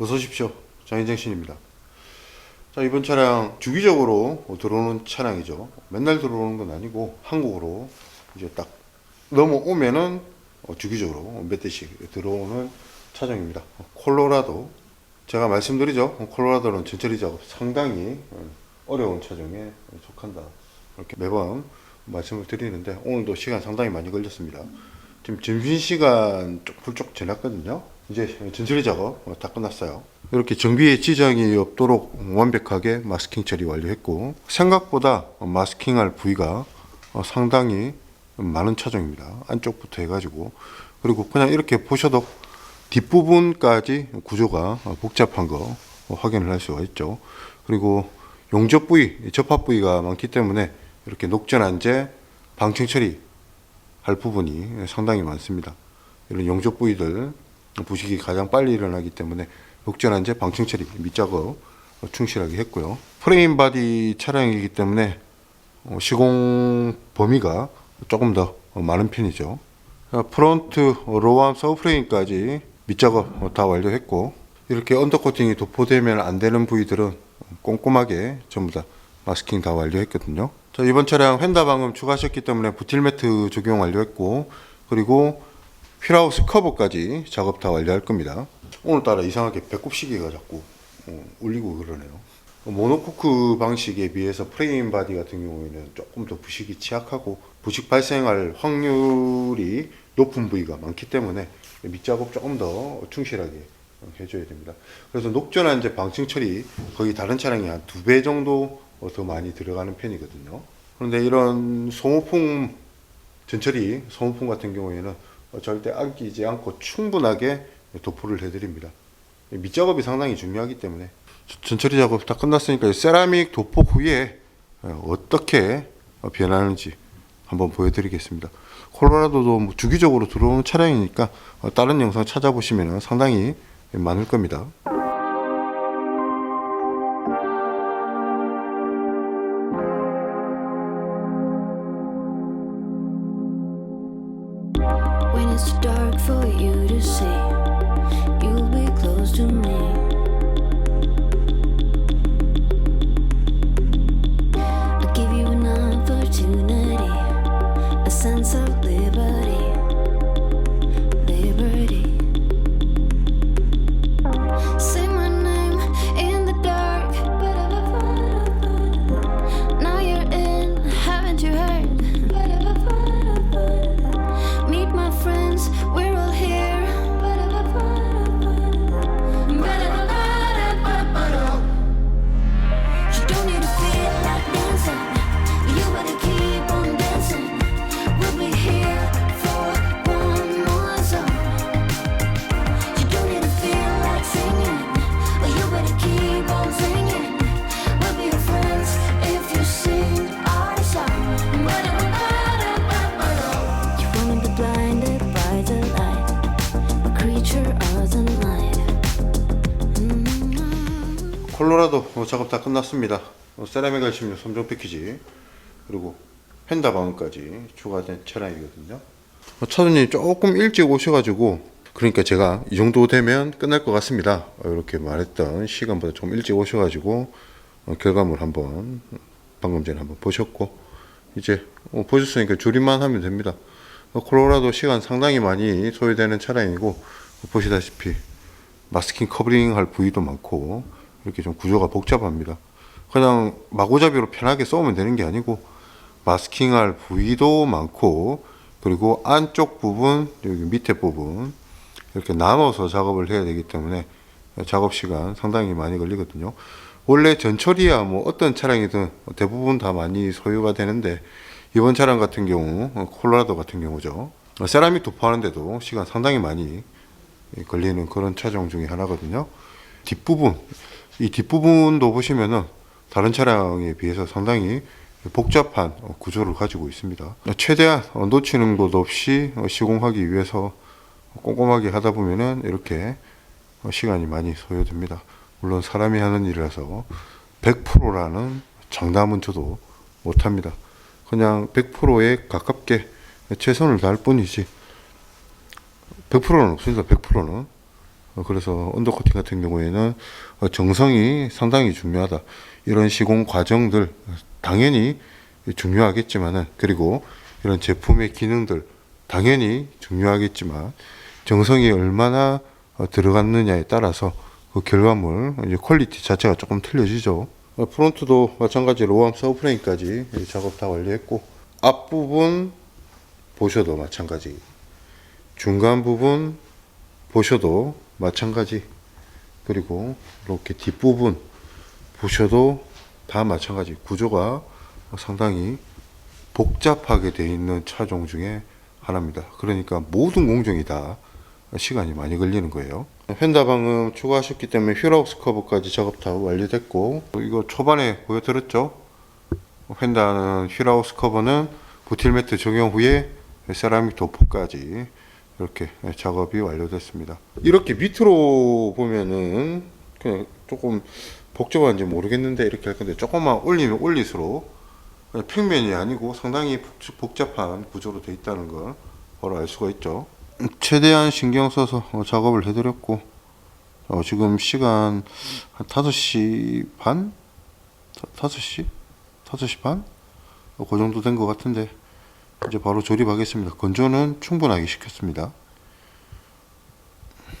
어서 오십시오. 장인정신입니다. 자, 이번 차량 주기적으로 들어오는 차량이죠. 맨날 들어오는 건 아니고 한국으로 이제 딱 넘어오면은 어, 주기적으로 몇 대씩 들어오는 차량입니다. 콜로라도 제가 말씀드리죠. 콜로라도는 전처리 작업 상당히 어, 어려운 차종에 속한다. 이렇게 매번 말씀을 드리는데 오늘도 시간 상당히 많이 걸렸습니다. 지금 점심 시간 쪽 훌쩍 지났거든요. 이제 전처리 작업 어, 다 끝났어요. 이렇게 정비에 지장이 없도록 완벽하게 마스킹 처리 완료했고 생각보다 마스킹할 부위가 어, 상당히 많은 차종입니다. 안쪽부터 해가지고 그리고 그냥 이렇게 보셔도 뒷부분까지 구조가 어, 복잡한 거 어, 확인을 할 수가 있죠. 그리고 용접 부위, 접합 부위가 많기 때문에 이렇게 녹전안제 방청 처리 할 부분이 상당히 많습니다. 이런 용접 부위들 부식이 가장 빨리 일어나기 때문에 녹전안제 방청 처리 밑작업 충실하게 했고요. 프레임 바디 차량이기 때문에 어, 시공 범위가 조금 더 많은 편이죠. 어, 프론트 로암 서브프레임까지 밑작업 어, 다 완료했고 이렇게 언더코팅이 도포되면 안 되는 부위들은 꼼꼼하게 전부 다 마스킹 다 완료했거든요. 자, 이번 차량 휀다 방음 추가하셨기 때문에 부틸 매트 적용 완료했고 그리고 휠하우스 커버까지 작업 다 완료할 겁니다. 오늘따라 이상하게 배꼽 시계가 자꾸 어, 울리고 그러네요. 모노코크 방식에 비해서 프레임 바디 같은 경우에는 조금 더 부식이 취약하고 부식 발생할 확률이 높은 부위가 많기 때문에 밑작업 조금 더 충실하게 해줘야 됩니다. 그래서 녹전환제 방층 처리 거의 다른 차량이 한 두 배 정도 더 많이 들어가는 편이거든요. 그런데 이런 소모품 전처리 소모품 같은 경우에는 절대 아끼지 않고 충분하게 도포를 해드립니다. 밑작업이 상당히 중요하기 때문에 전처리 작업 다 끝났으니까 세라믹 도포 후에 어떻게 변하는지 한번 보여드리겠습니다. 콜로라도도 뭐 주기적으로 들어오는 차량이니까 다른 영상 찾아보시면 상당히 많을 겁니다. It's dark for you to see, 콜로라도 어, 작업 다 끝났습니다. 어, 세라믹 알심료 3종 패키지 그리고 펜다 방음까지 추가된 차량이거든요. 어, 차주님 조금 일찍 오셔가지고 그러니까 제가 이 정도 되면 끝날 것 같습니다. 어, 이렇게 말했던 시간보다 좀 일찍 오셔가지고 어, 결과물 한번 방금 전에 한번 보셨고 이제 어, 보셨으니까 줄임만 하면 됩니다. 어, 콜로라도 시간 상당히 많이 소요되는 차량이고 어, 보시다시피 마스킹 커버링 할 부위도 많고 이렇게 좀 구조가 복잡합니다. 그냥 마구잡이로 편하게 쏘면 되는 게 아니고 마스킹 할 부위도 많고 그리고 안쪽 부분 여기 밑에 부분 이렇게 나눠서 작업을 해야 되기 때문에 작업 시간 상당히 많이 걸리거든요. 원래 전철이야 뭐 어떤 차량이든 대부분 다 많이 소요가 되는데 이번 차량 같은 경우 어, 콜로라도 같은 경우죠. 어, 세라믹 도포하는데도 시간 상당히 많이 걸리는 그런 차종 중에 하나거든요. 뒷부분, 이 뒷부분도 보시면은 다른 차량에 비해서 상당히 복잡한 어, 구조를 가지고 있습니다. 최대한 어, 놓치는 곳 없이 어, 시공하기 위해서 꼼꼼하게 하다 보면은 이렇게 어, 시간이 많이 소요됩니다. 물론 사람이 하는 일이라서 100%라는 장담은 저도 못합니다. 그냥 100%에 가깝게 최선을 다할 뿐이지 100%는 없습니다. 100%는 어, 그래서 언더코팅 같은 경우에는 어, 정성이 상당히 중요하다. 이런 시공 과정들 당연히 중요하겠지만은 그리고 이런 제품의 기능들 당연히 중요하겠지만 정성이 얼마나 어, 들어갔느냐에 따라서 그 결과물 이제 퀄리티 자체가 조금 틀려지죠. 어, 프론트도 마찬가지 로암 서브프레임까지 이 작업 다 완료했고 앞부분 보셔도 마찬가지 중간 부분 보셔도 마찬가지 그리고 이렇게 뒷부분 보셔도 다 마찬가지 구조가 상당히 복잡하게 되어 있는 차종 중에 하나입니다. 그러니까 모든 공정이 다 시간이 많이 걸리는 거예요. 휀다 방음 추가하셨기 때문에 휠하우스 커버까지 작업 다 완료됐고 이거 초반에 보여드렸죠. 휀다는 휠하우스 커버는 부틸 매트 적용 후에 세라믹 도포까지 이렇게 작업이 완료됐습니다. 이렇게 밑으로 보면은 그냥 조금 복잡한지 모르겠는데 이렇게 할 건데 조금만 올리면 올릴수록 그냥 평면이 아니고 상당히 복- 복잡한 구조로 되어 있다는 걸 바로 알 수가 있죠. 최대한 신경 써서 어, 작업을 해드렸고 어, 지금 시간 한 5시 반? 5시? 5시 반? 어, 그 정도 된 것 같은데 이제 바로 조립하겠습니다. 건조는 충분하게 시켰습니다.